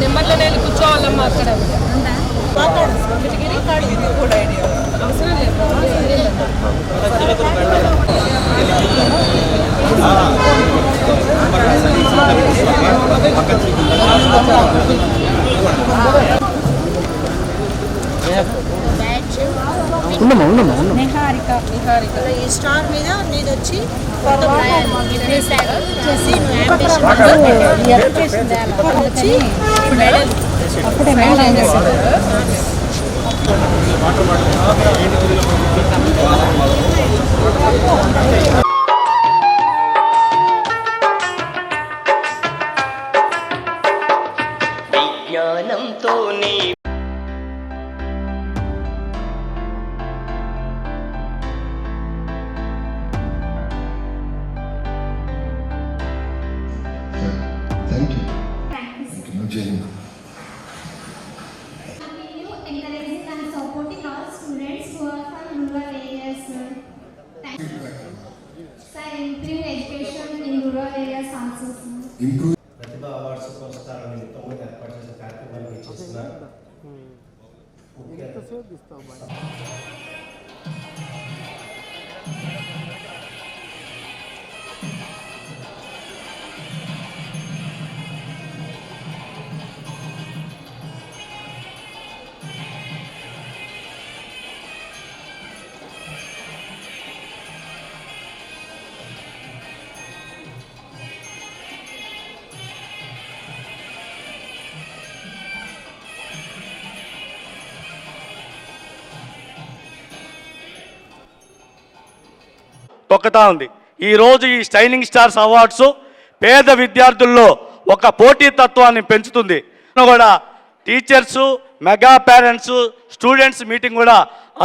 నెంబర్లో నేను కూర్చోవాలమ్మా అక్కడ అవసరం లేదు ఉండమ్మా నిహారిక నిహారిక. ఈ స్టార్ మీద నీది వచ్చి అప్పుడే మెయింటైన్ చేస్తారు విజ్ఞానంతో Improve ప్రతిభ అవార్డ్స్ పురస్కార నిమిత్తం ఏర్పాటు చేసిన కార్యక్రమానికి ఇచ్చేసిన తొక్కతా ఉంది. ఈరోజు ఈ స్టైనింగ్ స్టార్స్ అవార్డ్స్ పేద విద్యార్థుల్లో ఒక పోటీ తత్వాన్ని పెంచుతుంది. కూడా teachers mega parents students meeting కూడా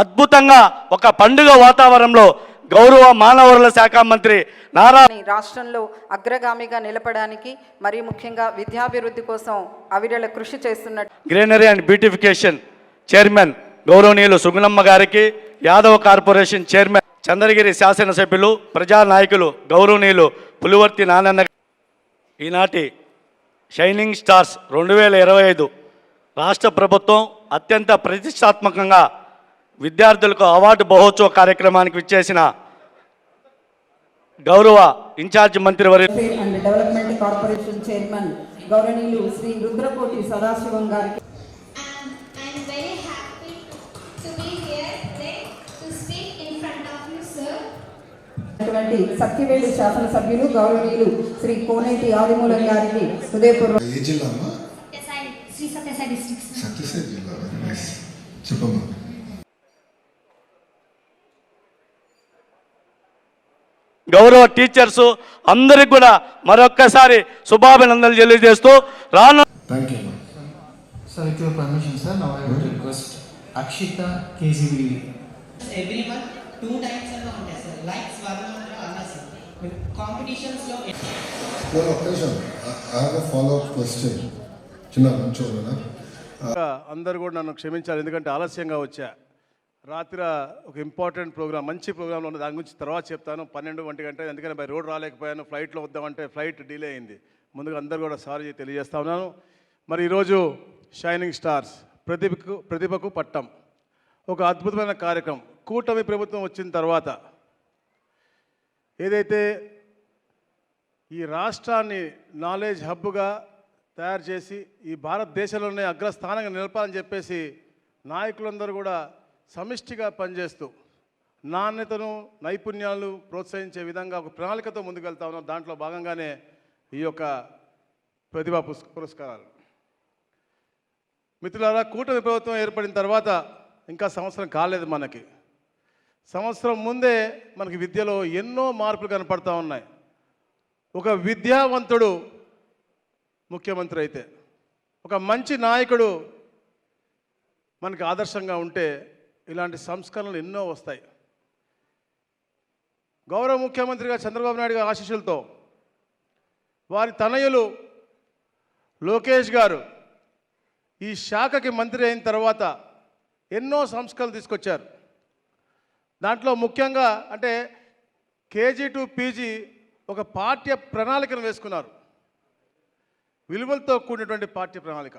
అద్భుతంగా ఒక పండుగ వాతావరణంలో గౌరవ మానవ వనరుల శాఖ మంత్రి నారా రాష్ట్రంలో అగ్రగామిగా నిలపడానికి మరియు ముఖ్యంగా విద్యాభివృద్ధి కోసం అవిరళ కృషి చేస్తున్న గ్రీనరీ అండ్ బ్యూటిఫికేషన్ చైర్మన్ గౌరవనీయులు సుగుణమ్మ గారికి యాదవ కార్పొరేషన్ చైర్మన్ చంద్రగిరి శాసనసభ్యులు ప్రజానాయకులు గౌరవనీయులు పులివర్తి నానన్న ఈనాటి షైనింగ్ స్టార్స్ రెండు వేల ఇరవై ఐదు రాష్ట్ర ప్రభుత్వం అత్యంత ప్రతిష్టాత్మకంగా విద్యార్థులకు అవార్డు మహోత్సవ కార్యక్రమానికి విచ్చేసిన గౌరవ ఇన్ఛార్జ్ మంత్రివర్య వరి డెవలప్మెంట్ కార్పొరేషన్ చైర్మన్ గౌరవనీయులు శ్రీ రుద్రకోటి సదాశివం గారికి అటువంటి సత్యవేడి శాసనసభ్యులు గౌరవనీయులు శ్రీ కోనేటి ఆదిమూలం గారికి హృదయపూర్వక ఏ జిల్లా అమ్మా Yes, I, Sri Satyasai district, sir. Sathya Sai జిల్లా వెరీ నైస్ చెప్పమ్మా. గౌరవ టీచర్స్ అందరికి కూడా మరొక్కసారి శుభాభినందనలు తెలియజేస్తూ రాను థ్యాంక్ యూ అమ్మా Sir, with your permission, sir, now I would request Akshita KCB. Every month two times అన్న ఉంటాయి సార్ లైక్ అందరు కూడా నన్ను క్షమించాలి ఎందుకంటే ఆలస్యంగా వచ్చా. రాత్రి ఒక ఇంపార్టెంట్ ప్రోగ్రామ్ మంచి ప్రోగ్రాంలో ఉంది దాని గురించి తర్వాత చెప్తాను. పన్నెండు ఒంటి గంట ఎందుకంటే బై రోడ్ రాలేకపోయాను. ఫ్లైట్లో వద్దామంటే ఫ్లైట్ డిలే అయింది. ముందుగా అందరు కూడా సారీ తెలియజేస్తా ఉన్నాను. మరి ఈరోజు షైనింగ్ స్టార్స్ ప్రతిభకు ప్రతిభకు పట్టం. ఒక అద్భుతమైన కార్యక్రమం. కూటమి ప్రభుత్వం వచ్చిన తర్వాత ఏదైతే ఈ రాష్ట్రాన్ని నాలెడ్జ్ హబ్గా తయారు చేసి ఈ భారతదేశంలోనే అగ్రస్థానంగా నిలపాలని చెప్పేసి నాయకులందరూ కూడా సమిష్టిగా పనిచేస్తూ నాణ్యతను నైపుణ్యాలు ప్రోత్సహించే విధంగా ఒక ప్రణాళికతో ముందుకెళ్తా ఉన్నాం. దాంట్లో భాగంగానే ఈ యొక్క ప్రతిభా పుస్ పురస్కారాలు. మిత్రులారా కూటమి ప్రభుత్వం ఏర్పడిన తర్వాత ఇంకా సంవత్సరం కాలేదు మనకి. సంవత్సరం ముందే మనకి విద్యలో ఎన్నో మార్పులు కనపడతా ఉన్నాయి. ఒక విద్యావంతుడు ముఖ్యమంత్రి అయితే ఒక మంచి నాయకుడు మనకి ఆదర్శంగా ఉంటే ఇలాంటి సంస్కరణలు ఎన్నో వస్తాయి. గౌరవ ముఖ్యమంత్రిగా చంద్రబాబు నాయుడు గారి ఆశీస్సులతో వారి తనయులు లోకేష్ గారు ఈ శాఖకి మంత్రి అయిన తర్వాత ఎన్నో సంస్కరణలు తీసుకొచ్చారు. దాంట్లో ముఖ్యంగా అంటే కేజీ టు పీజీ ఒక పాఠ్య ప్రణాళికను వేసుకున్నారు. విలువలతో కూడినటువంటి పాఠ్య ప్రణాళిక.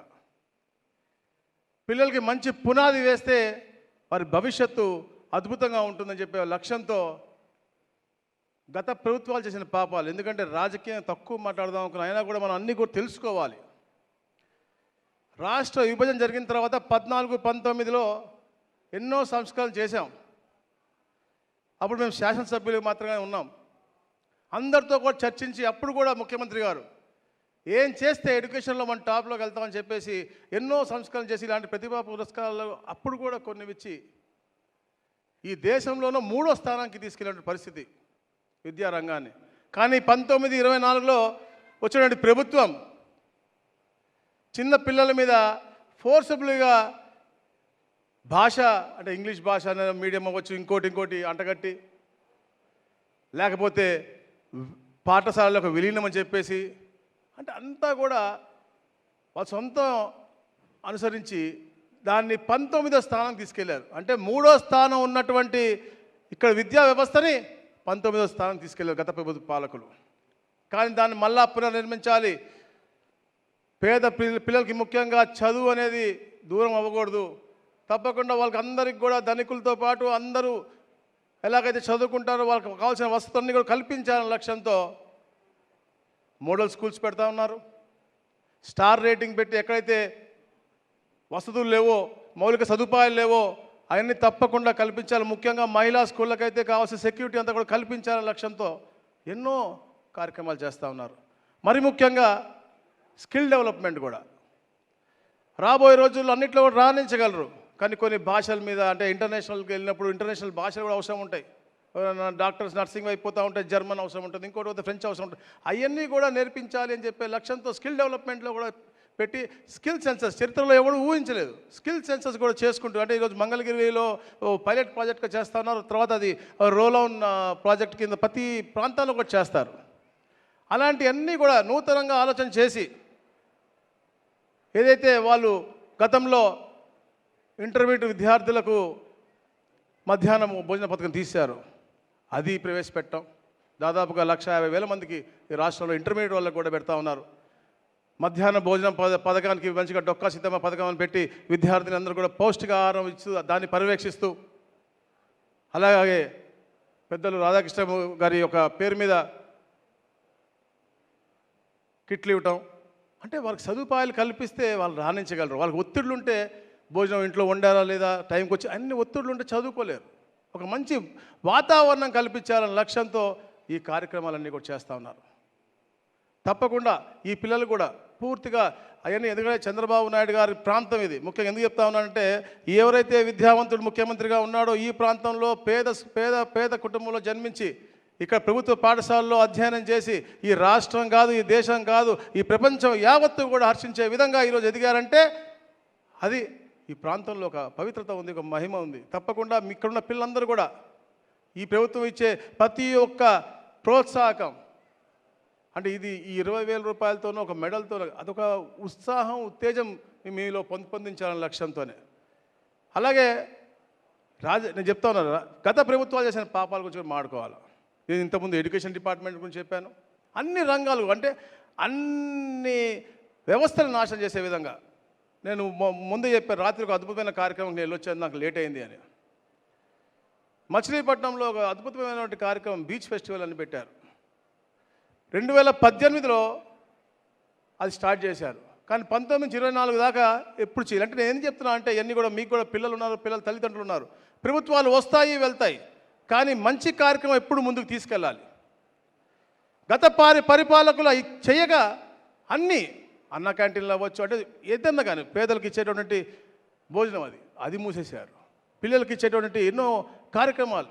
పిల్లలకి మంచి పునాది వేస్తే వారి భవిష్యత్తు అద్భుతంగా ఉంటుందని చెప్పే లక్ష్యంతో గత ప్రభుత్వాలు చేసిన పాపాలు. ఎందుకంటే రాజకీయం తక్కువ మాట్లాడదాం అనుకున్న అయినా కూడా మనం అన్నీ కూడా తెలుసుకోవాలి. రాష్ట్ర విభజన జరిగిన తర్వాత పద్నాలుగు పంతొమ్మిదిలో ఎన్నో సంస్కరణలు చేశాం. అప్పుడు మేము శాసనసభ్యులు మాత్రమే ఉన్నాం. అందరితో కూడా చర్చించి అప్పుడు కూడా ముఖ్యమంత్రి గారు ఏం చేస్తే ఎడ్యుకేషన్లో మనం టాప్లోకి వెళ్తామని చెప్పేసి ఎన్నో సంస్కరణ చేసి ఇలాంటి ప్రతిభా పురస్కారాలు అప్పుడు కూడా కొన్ని ఇచ్చి ఈ దేశంలోనూ మూడో స్థానానికి తీసుకెళ్ళిన పరిస్థితి విద్యారంగాన్ని. కానీ పంతొమ్మిది ఇరవై నాలుగులో వచ్చినటువంటి ప్రభుత్వం చిన్న పిల్లల మీద ఫోర్సబుల్గా భాష అంటే ఇంగ్లీష్ భాష అనే మీడియం అవ్వచ్చు ఇంకోటి ఇంకోటి అంటగట్టి లేకపోతే పాఠశాలలకు విలీనం అని చెప్పేసి అంటే అంతా కూడా వాళ్ళ సొంతం అనుసరించి దాన్ని పంతొమ్మిదో స్థానం తీసుకెళ్ళారు. అంటే మూడో స్థానం ఉన్నటువంటి ఇక్కడ విద్యా వ్యవస్థని పంతొమ్మిదో స్థానం తీసుకెళ్ళారు గత ప్రభుత్వ పాలకులు. కానీ దాన్ని మళ్ళా పునర్నిర్మించాలి. పేద పిల్ల- పిల్లలకి ముఖ్యంగా చదువు అనేది దూరం అవ్వకూడదు. తప్పకుండా వాళ్ళకి అందరికి కూడా ధనికులతో పాటు అందరూ ఎలాగైతే చదువుకుంటారో వాళ్ళకి కావాల్సిన వసతులన్నీ కూడా కల్పించాలనే లక్ష్యంతో మోడల్ స్కూల్స్ పెడతా ఉన్నారు. స్టార్ రేటింగ్ పెట్టి ఎక్కడైతే వసతులు లేవో మౌలిక సదుపాయాలు లేవో అవన్నీ తప్పకుండా కల్పించాలి. ముఖ్యంగా మహిళా స్కూళ్ళకైతే కావాల్సిన సెక్యూరిటీ అంతా కూడా కల్పించాలనే లక్ష్యంతో ఎన్నో కార్యక్రమాలు చేస్తూ ఉన్నారు. మరి ముఖ్యంగా స్కిల్ డెవలప్మెంట్ కూడా. రాబోయే రోజుల్లో అన్నింటిలో కూడా రాణించగలరు. కానీ కొన్ని భాషల మీద అంటే ఇంటర్నేషనల్కి వెళ్ళినప్పుడు ఇంటర్నేషనల్ భాషలు కూడా అవసరం ఉంటాయి. డాక్టర్స్ నర్సింగ్ అయిపోతూ ఉంటాయి జర్మన్ అవసరం ఉంటుంది ఇంకోటి పోతే ఫ్రెంచ్ అవసరం ఉంటుంది. అవన్నీ కూడా నేర్పించాలి అని చెప్పే లక్ష్యంతో స్కిల్ డెవలప్మెంట్లో కూడా పెట్టి స్కిల్ సెన్సెస్ చరిత్రలో ఎవరు ఊహించలేదు. స్కిల్ సెన్సెస్ కూడా చేసుకుంటూ అంటే ఈరోజు మంగళగిరిలో పైలట్ ప్రాజెక్ట్గా చేస్తా ఉన్నారు తర్వాత అది రోల్ ఆన్ ప్రాజెక్ట్ కింద ప్రతి ప్రాంతాల్లో కూడా చేస్తారు. అలాంటివన్నీ కూడా నూతనంగా ఆలోచన చేసి ఏదైతే వాళ్ళు గతంలో ఇంటర్మీడియట్ విద్యార్థులకు మధ్యాహ్నం భోజన పథకం తీశారు. అది ప్రవేశపెట్టాం. దాదాపుగా లక్ష యాభై వేల మందికి ఈ రాష్ట్రంలో ఇంటర్మీడియట్ వాళ్ళకు కూడా పెడతా ఉన్నారు. మధ్యాహ్న భోజనం పద పథకానికి మంచిగా డొక్కా సిద్ధమ పథకం అని పెట్టి విద్యార్థిని అందరూ కూడా పౌష్టికాహారం ఇస్తూ దాన్ని పర్యవేక్షిస్తూ. అలాగే పెద్దలు రాధాకృష్ణ గారి యొక్క పేరు మీద కిట్లు ఇవ్వటం. అంటే వాళ్ళకి సదుపాయాలు కల్పిస్తే వాళ్ళు రాణించగలరు. వాళ్ళకి ఒత్తిళ్ళు ఉంటే భోజనం ఇంట్లో వండారా లేదా టైంకి వచ్చి అన్ని ఒత్తిడులు ఉంటే చదువుకోలేరు. ఒక మంచి వాతావరణం కల్పించాలనే లక్ష్యంతో ఈ కార్యక్రమాలన్నీ కూడా చేస్తూ ఉన్నారు. తప్పకుండా ఈ పిల్లలు కూడా పూర్తిగా అవన్నీ ఎందుకంటే చంద్రబాబు నాయుడు గారి ప్రాంతం ఇది. ముఖ్యంగా ఎందుకు చెప్తా ఉన్నానంటే ఎవరైతే విద్యావంతుడు ముఖ్యమంత్రిగా ఉన్నాడో ఈ ప్రాంతంలో పేద పేద పేద కుటుంబంలో జన్మించి ఇక్కడ ప్రభుత్వ పాఠశాలలో అధ్యయనం చేసి ఈ రాష్ట్రం కాదు ఈ దేశం కాదు ఈ ప్రపంచం యావత్తు కూడా హర్షించే విధంగా ఈరోజు ఎదిగారంటే అది ఈ ప్రాంతంలో ఒక పవిత్రత ఉంది ఒక మహిమ ఉంది. తప్పకుండా మీ ఇక్కడున్న పిల్లలందరూ కూడా ఈ ప్రభుత్వం ఇచ్చే ప్రతి ఒక్క ప్రోత్సాహకం. అంటే ఇది ఈ ఇరవై వేల రూపాయలతోనో ఒక మెడల్తో అదొక ఉత్సాహం ఉత్తేజం మీలో పొందుపొందించాలనే లక్ష్యంతోనే. అలాగే రాజ నేను చెప్తా ఉన్నాను గత ప్రభుత్వాలు చేసిన పాపాల గురించి మాట్లాడుకోవాలి? నేను ఇంతకుముందు ఎడ్యుకేషన్ డిపార్ట్మెంట్ గురించి చెప్పాను. అన్ని రంగాలు అంటే అన్ని వ్యవస్థలు నాశనం చేసే విధంగా నేను ముందు చెప్పాను రాత్రి ఒక అద్భుతమైన కార్యక్రమం నేను వచ్చాను నాకు లేట్ అయింది అని. మచిలీపట్నంలో ఒక అద్భుతమైనటువంటి కార్యక్రమం బీచ్ ఫెస్టివల్ అని పెట్టారు. రెండు వేల పద్దెనిమిదిలో అది స్టార్ట్ చేశారు. కానీ పంతొమ్మిది నుంచి ఇరవై నాలుగు దాకా ఎప్పుడు చేయాలి. అంటే నేను ఏం చెప్తున్నా అంటే ఇవన్నీ కూడా మీకు కూడా పిల్లలు ఉన్నారు పిల్లల తల్లిదండ్రులు ఉన్నారు. ప్రభుత్వాలు వస్తాయి వెళ్తాయి. కానీ మంచి కార్యక్రమం ఎప్పుడు ముందుకు తీసుకెళ్ళాలి? గత పారి పరిపాలకులు చేయగా అన్నీ అన్న క్యాంటీన్లు అవ్వచ్చు అంటే ఏదన్నా కానీ పేదలకు ఇచ్చేటటువంటి భోజనం అది. అది మూసేశారు. పిల్లలకి ఇచ్చేటటువంటి ఎన్నో కార్యక్రమాలు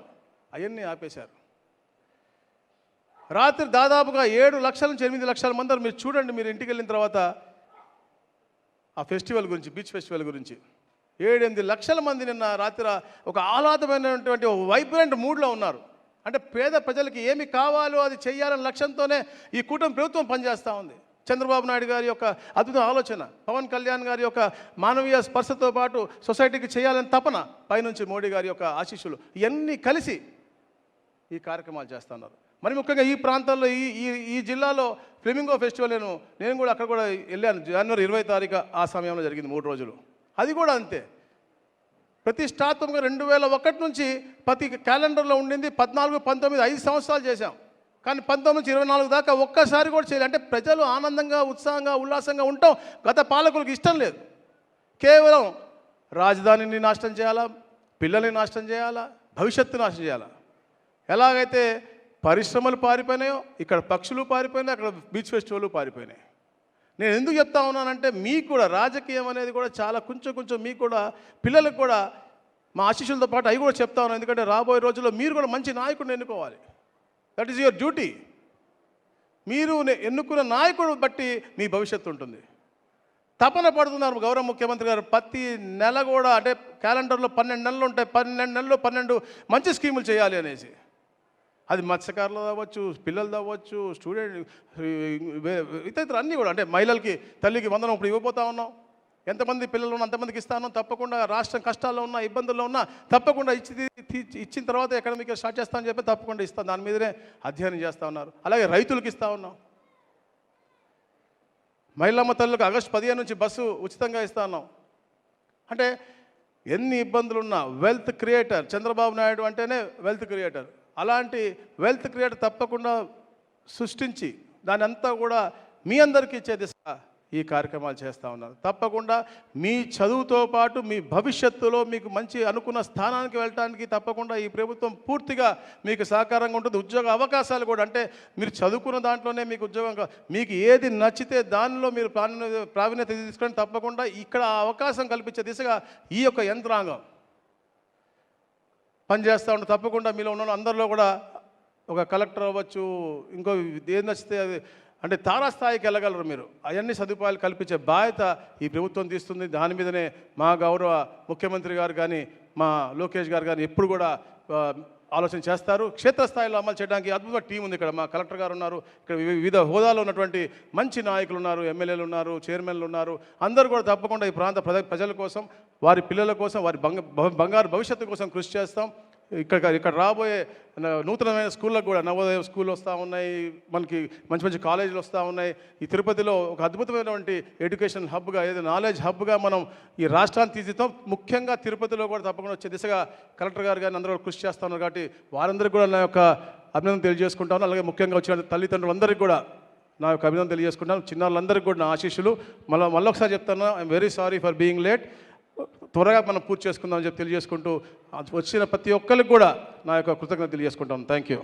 అవన్నీ ఆపేశారు. రాత్రి దాదాపుగా ఏడు లక్షల నుంచి ఎనిమిది లక్షల మంది మీరు చూడండి మీరు ఇంటికి వెళ్ళిన తర్వాత ఆ ఫెస్టివల్ గురించి బీచ్ ఫెస్టివల్ గురించి. ఏడెనిమిది లక్షల మంది నిన్న రాత్రి ఒక ఆహ్లాదమైనటువంటి వైబ్రెంట్ మూడ్లో ఉన్నారు. అంటే పేద ప్రజలకి ఏమి కావాలో అది చేయాలనే లక్ష్యంతోనే ఈ కూటమి ప్రభుత్వం పనిచేస్తూ ఉంది. చంద్రబాబు నాయుడు గారి యొక్క అద్భుత ఆలోచన పవన్ కళ్యాణ్ గారి యొక్క మానవీయ స్పర్శతో పాటు సొసైటీకి చేయాలని తపన పైనుంచి మోడీ గారి యొక్క ఆశీస్సులు. ఇవన్నీ కలిసి ఈ కార్యక్రమాలు చేస్తున్నారు. మరి ముఖ్యంగా ఈ ప్రాంతాల్లో ఈ ఈ ఈ జిల్లాలో ఫ్లెమింగో ఫెస్టివల్ నేను నేను కూడా అక్కడ కూడా వెళ్ళాను. జనవరి ఇరవై తారీఖు ఆ సమయంలో జరిగింది మూడు రోజులు. అది కూడా అంతే. ప్రతిష్టాత్మకంగా రెండు వేల ఒకటి నుంచి ప్రతి క్యాలెండర్లో ఉండింది పద్నాలుగు పంతొమ్మిది ఐదు సంవత్సరాలు చేశాం. కానీ పంతొమ్మిది నుంచి ఇరవై నాలుగు దాకా ఒక్కసారి కూడా చేయలేదు. అంటే ప్రజలు ఆనందంగా ఉత్సాహంగా ఉల్లాసంగా ఉండటం గత పాలకులకు ఇష్టం లేదు. కేవలం రాజధానిని నాశనం చేయాలా? పిల్లల్ని నాశనం చేయాలా? భవిష్యత్తు నాశనం చేయాలా? ఎలాగైతే పరిశ్రమలు పారిపోయినాయో ఇక్కడ పక్షులు పారిపోయినాయి అక్కడ బీచ్ ఫెస్టివల్ పారిపోయినాయి. నేను ఎందుకు చెప్తా ఉన్నానంటే మీకు కూడా రాజకీయం అనేది కూడా చాలా కొంచెం కొంచెం మీకు కూడా పిల్లలకు కూడా మా ఆశీస్సులతో పాటు అవి కూడా చెప్తా ఉన్నాను. ఎందుకంటే రాబోయే రోజుల్లో మీరు కూడా మంచి నాయకుడిని ఎన్నుకోవాలి. దట్ ఈస్ యువర్ డ్యూటీ మీరు నే- ఎన్నుకున్న నాయకుడు బట్టి మీ భవిష్యత్తు ఉంటుంది. తపన పడుతున్నారు గౌరవ ముఖ్యమంత్రి గారు. ప్రతి నెల కూడా అంటే క్యాలెండర్లో పన్నెండు నెలలు ఉంటాయి. పన్నెండు నెలలు పన్నెండు మంచి స్కీములు చేయాలి అనేసి. అది మత్స్యకారులు అవ్వచ్చు పిల్లలు అవ్వచ్చు స్టూడెంట్ ఇతర అన్నీ కూడా అంటే మహిళలకి తల్లికి వందనం ఇప్పుడు ఇవ్వబోతా ఉన్నాం. ఎంతమంది పిల్లలు ఉన్నా అంతమందికి ఇస్తాను. తప్పకుండా రాష్ట్రం కష్టాల్లో ఉన్నా ఇబ్బందుల్లో ఉన్నా తప్పకుండా ఇచ్చి ఇచ్చిన తర్వాత ఎకడమిక్ స్టార్ట్ చేస్తామని చెప్పి తప్పకుండా ఇస్తాం దాని మీదనే అధ్యయనం చేస్తూ ఉన్నారు. అలాగే రైతులకు ఇస్తా ఉన్నాం. మహిళమ్మ తల్లులకు ఆగస్టు పదిహేను నుంచి బస్సు ఉచితంగా ఇస్తా ఉన్నాం. అంటే ఎన్ని ఇబ్బందులున్నా వెల్త్ క్రియేటర్ చంద్రబాబు నాయుడు అంటేనే వెల్త్ క్రియేటర్. అలాంటి వెల్త్ క్రియేటర్ తప్పకుండా సృష్టించి దాని అంతా కూడా మీ అందరికీ ఇచ్చేది ఈ కార్యక్రమాలు చేస్తూ ఉన్నారు. తప్పకుండా మీ చదువుతో పాటు మీ భవిష్యత్తులో మీకు మంచి అనుకున్న స్థానానికి వెళ్ళటానికి తప్పకుండా ఈ ప్రభుత్వం పూర్తిగా మీకు సహకారంగా ఉంటుంది. ఉద్యోగ అవకాశాలు కూడా అంటే మీరు చదువుకున్న దాంట్లోనే మీకు ఉద్యోగం మీకు ఏది నచ్చితే దానిలో మీరు ప్రావీణ్య ప్రావీణ్యత తీసుకొని తప్పకుండా ఇక్కడ ఆ అవకాశం కల్పించే దిశగా ఈ యొక్క యంత్రాంగం పనిచేస్తూ ఉంటే తప్పకుండా మీలో ఉన్న అందరిలో కూడా ఒక కలెక్టర్ అవ్వచ్చు ఇంకో ఏది నచ్చితే అది అంటే తారాస్థాయికి వెళ్ళగలరు మీరు. అవన్నీ సదుపాయాలు కల్పించే బాధ్యత ఈ ప్రభుత్వం తీస్తుంది. దాని మీదనే మా గౌరవ ముఖ్యమంత్రి గారు కానీ మా లోకేష్ గారు కానీ ఎప్పుడు కూడా ఆలోచన చేస్తారు. క్షేత్రస్థాయిలో అమలు చేయడానికి అద్భుత టీం ఉంది ఇక్కడ. మా కలెక్టర్ గారు ఉన్నారు. ఇక్కడ వివిధ హోదాలో ఉన్నటువంటి మంచి నాయకులు ఉన్నారు ఎమ్మెల్యేలు ఉన్నారు చైర్మన్లు ఉన్నారు. అందరూ కూడా తప్పకుండా ఈ ప్రాంత ప్రజ ప్రజల కోసం వారి పిల్లల కోసం వారి బంగ బంగారు భవిష్యత్తు కోసం కృషి చేస్తాం. ఇక్కడ ఇక్కడ రాబోయే నూతనమైన స్కూళ్ళకు కూడా నవోదయ స్కూల్ వస్తూ ఉన్నాయి మనకి మంచి మంచి కాలేజీలు వస్తూ ఉన్నాయి. ఈ తిరుపతిలో ఒక అద్భుతమైనటువంటి ఎడ్యుకేషన్ హబ్గా ఏదో నాలెడ్జ్ హబ్గా మనం ఈ రాష్ట్రాన్ని తీర్చిద్దాం. ముఖ్యంగా తిరుపతిలో కూడా తప్పకుండా వచ్చే దిశగా కలెక్టర్ గారు కానీ అందరూ కూడా కృషి చేస్తున్నారు కాబట్టి వారందరికీ కూడా నా యొక్క అభినందన తెలియజేసుకుంటాను. అలాగే ముఖ్యంగా వచ్చిన తల్లిదండ్రులందరికీ కూడా నా యొక్క అభినందన తెలియజేసుకుంటాను. చిన్నారులందరికీ కూడా నా ఆశీస్సులు. మళ్ళీ మళ్ళీ ఒకసారి చెప్తాను I'm very sorry for being late త్వరగా మనం పూర్తి చేసుకుందామని చెప్పి తెలియజేసుకుంటూ వచ్చిన ప్రతి ఒక్కరికి కూడా నా యొక్క కృతజ్ఞత తెలియజేసుకుంటాను. Thank you